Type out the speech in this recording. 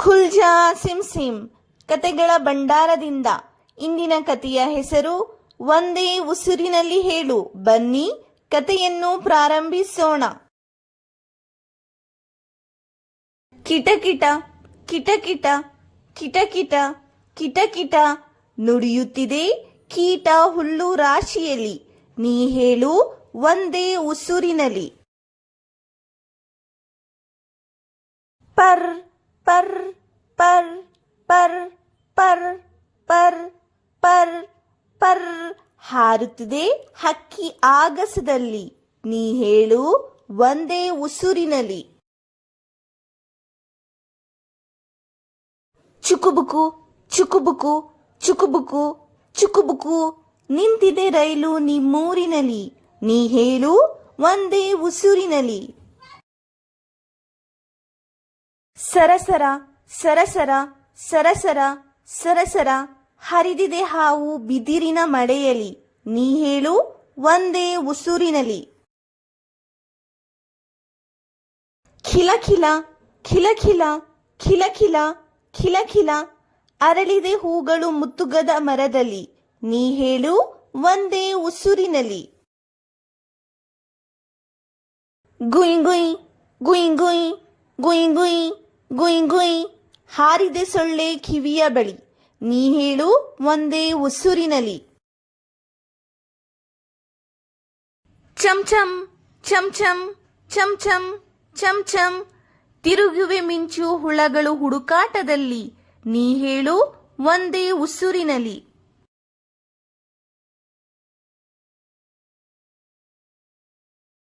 ಖುಲ್ಜಾ sim ಕತೆಗಳ ಭಂಡಾರದಿಂದ ಇಂದಿನ ಕಥೆಯ ಹೆಸರು ಒಂದೇ ಉಸಿರಿನಲ್ಲಿ ಹೇಳು. ಬನ್ನಿ ಕತೆಯನ್ನು ಪ್ರಾರಂಭಿಸೋಣ. ಕಿಟಕಿಟ ಕಿಟಕಿಟ ಕಿಟಕಿಟ ಕಿಟಕಿಟ ನುಡಿಯುತ್ತಿದೆ ಕೀಟ ಹುಲ್ಲು ರಾಶಿಯಲ್ಲಿ. ನೀ ಹೇಳು ಒಂದೇ ಉಸುರಿನಲ್ಲಿ. ಪರ್ ಪರ್ ಪರ್ ಪರ್ ಪರ್ ಪರ್ ಪರ್ ಪರ್ ಹಾರುತ್ತಿದೆ ಹಕ್ಕಿ ಆಗಸದಲ್ಲಿ. ನೀ ಹೇಳು ಒಂದೇ ಉಸುರಿನಲ್ಲಿ. ಚುಕುಬುಕು ಚುಕುಬುಕು ಚುಕುಬುಕು ಚುಕುಬುಕು ನಿಂತಿದೆ ರೈಲು ನಿಮ್ಮೂರಿನಲ್ಲಿ. ನೀ ಹೇಳು ಒಂದೇ ಉಸುರಿನಲ್ಲಿ. ಸರಸರ ಸರಸರ ಸರಸರ ಸರಸರ, ಹರಿದಿದೆ ಹಾವು ಬಿದಿರಿನ ಮಳೆಯಲಿ. ನೀ ಹೇಳು ಒಂದೇ ಉಸುರಿನಲಿ. ಖಿಲಖಿಲ ಖಿಲಖಿಲ ಖಿಲಖಿಲ ಖಿಲಖಿಲ ಅರಳಿದೆ ಹೂಗಳು ಮುತ್ತುಗದ ಮರದಲ್ಲಿ. ನೀ ಹೇಳು ಒಂದೇ ಉಸುರಿನಲಿ. ಗುಯ್ ಗುಯ್ ಗುಯ್ ಗುಯ್ ಗುಯ್ ಗುಯ್ ಗುಯ್ ಗುಯ್, ಹಾರಿದೆ ಸೊಳ್ಳೆ ಕಿವಿಯ ಬಳಿ. ನೀ ಹೇಳು ಒಂದೇ ಉಸುರಿನಲಿ. ಚಮ್ ಚಮ್ ಚಮ್ ಚಮ್ ಚಮ್ ಚಮ್ ಚಮ್ ಚಮ್ ತಿರುಗುವೆ ಮಿಂಚು ಹುಳಗಳು ಹುಡುಕಾಟದಲ್ಲಿ. ನೀ ಹೇಳು ಒಂದೇ ಉಸುರಿನಲ್ಲಿ